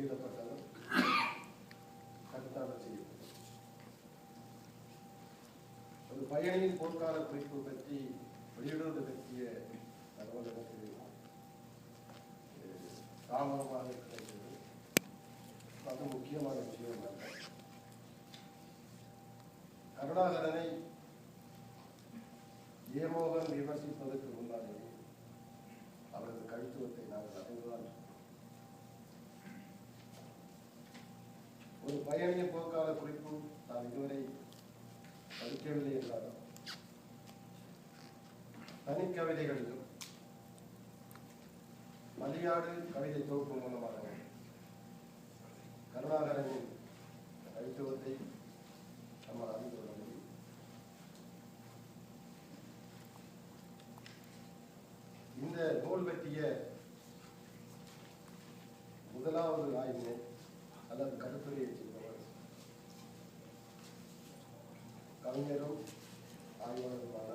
வெளியிடப்பட்டதும் கருத்தாளர் செய்யப்பட்டது ஒரு பயணியின் போர்க்கால குறிப்பு பற்றி வெளியிடுவது பற்றிய தகவல் எனக்கு தாமதமாக கிடைத்தது. அது முக்கியமான விஷயம் அல்ல. கருணாகரனை ஏமோகன் விமர்சிப்பதற்கு முன்னாலேயே அவரது கழுத்துவத்தை நாங்கள் அறிந்துதான் ஒரு பயணிய போக்கால குறிப்பு நான் இதுவரை படிக்கவில்லை என்றாலும் தனிக்கவிதைகளிலும் மலையாடு கவிதை தொகுப்பு மூலமாக கருணாகரனின் கவித்துவத்தை நம்மால் அறிந்து கொள்ள முடியும். இந்த நூல் பற்றிய முதலாவது ஆய்வினை அல்லது கருத்துரையை செய்தவர் கவிஞரும் ஆய்வாளருமான